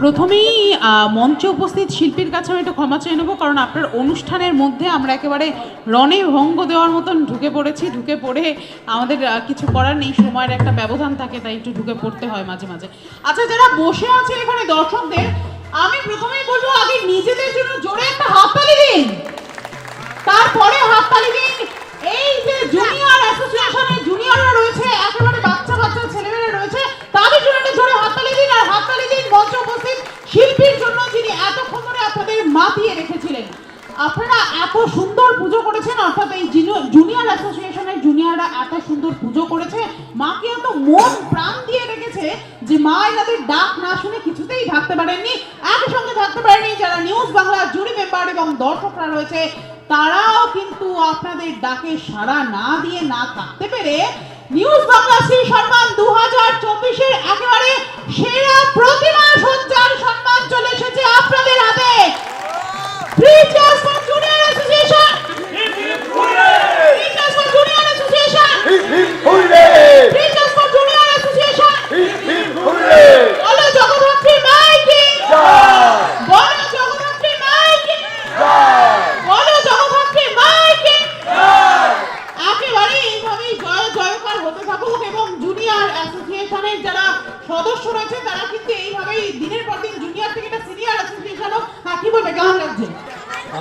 প্রথমেই মঞ্চে উপস্থিত শিল্পীর কাছে আমি একটু ক্ষমা চেয়ে নেব, কারণ আপনার অনুষ্ঠানের মধ্যে আমরা একেবারে রণে ভঙ্গ দেওয়ার মতন ঢুকে পড়েছি, ঢুকে পড়ে আমাদের কিছু করার নেই, সময়ের একটা ব্যবধান থাকে, তাই একটু ঢুকে পড়তে হয় মাঝে মাঝে। আচ্ছা যারা বসে আছে এখানে দর্শকদের, আমি প্রথমেই বলব, আগে নিজেদের জন্য জোরে একটা হাততালি দিন। তারপরে হাততালি দিন এই জুনিয়র অ্যাসোসিয়েশনের জুনিয়ররা এত সুন্দর পুজো করেছে। মাকে এত মন প্রাণ দিয়ে রেখেছে যে মা এনাদের ডাক না শুনে কিছুতেই থাকতে পারেননি। থাকতে যারা নিউজ মেম্বার এবং দর্শকরা রয়েছে, তারাও কিন্তু আপনাদের ডাকে সাড়া না দিয়ে না থাকতে পেরে নিউজ বাংলা শ্রী সম্মান দু হাজার চব্বিশের একেবারে সেরা প্রতিমা সম্মান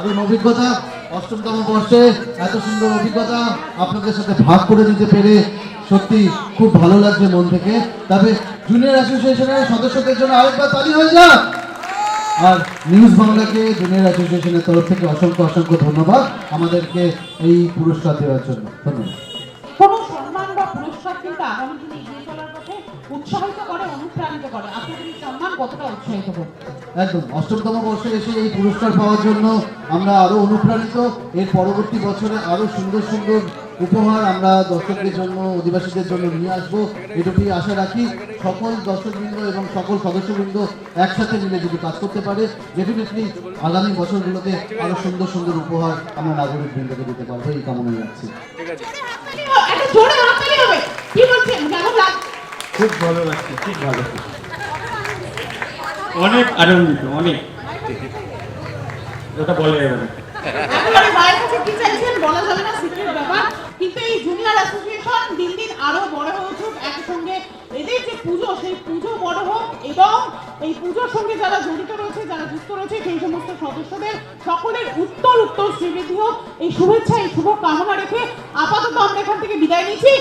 দারুণ অভিজ্ঞতা অষ্টমতম বর্ষে এত সুন্দর অভিজ্ঞতা আপনাদের সাথে ভাগ করে দিতে পেরে সত্যি খুব ভালো লাগছে মন থেকে। তবে জুনিয়র অ্যাসোসিয়েশনের সদস্যদের জন্য আরেকবার তালি হয়ে যাক। আর নিউজ বাংলাকে জুনিয়র অ্যাসোসিয়েশনের তরফ থেকে অসংখ্য অসংখ্য ধন্যবাদ আমাদেরকে এই পুরস্কার দেওয়ার জন্য। ধন্যবাদ। পুরস্কার কিন্তু আগামী দিনে এগিয়ে চলার পথে উৎসাহিত করে, অনুপ্রাণিত করে। কতটা উৎসাহিত করে একদম। অষ্টমতম বর্ষে এসে এই পুরস্কার পাওয়ার জন্য আমরা আরও অনুপ্রাণিত। এর পরবর্তী বছরে আরও সুন্দর সুন্দর উপহার আমরা দর্শকদের জন্য অধিবাসীদের জন্য নিয়ে আসব। এটুকুই আশা রাখি সকল দর্শকবৃন্দ এবং সকল সদস্যবৃন্দ একসাথে মিলে যদি কাজ করতে পারে ডেফিনেটলি আগামী বছরগুলোতে আরও সুন্দর সুন্দর উপহার আমরা নাগরিক বৃন্দকে দিতে পারব। এই কামনায় রাখছি। একটা জোরে হাততালি হবে কি বলছেন? কেমন লাগছে খুব ভালো লাগছে খুব ভালো অনেক আনন্দিত, অনেক। ওটা বলে এই আরও হোক পুজোর সঙ্গে যারা জড়িত রয়েছে, যারা যুক্ত রয়েছে, সেই সমস্ত সদস্যদের সকলের উত্তর উত্তর হোক। এই শুভেচ্ছা, এই শুভ কামনা রেখে আপাতত আমরা এখান থেকে বিদায় নিচ্ছি।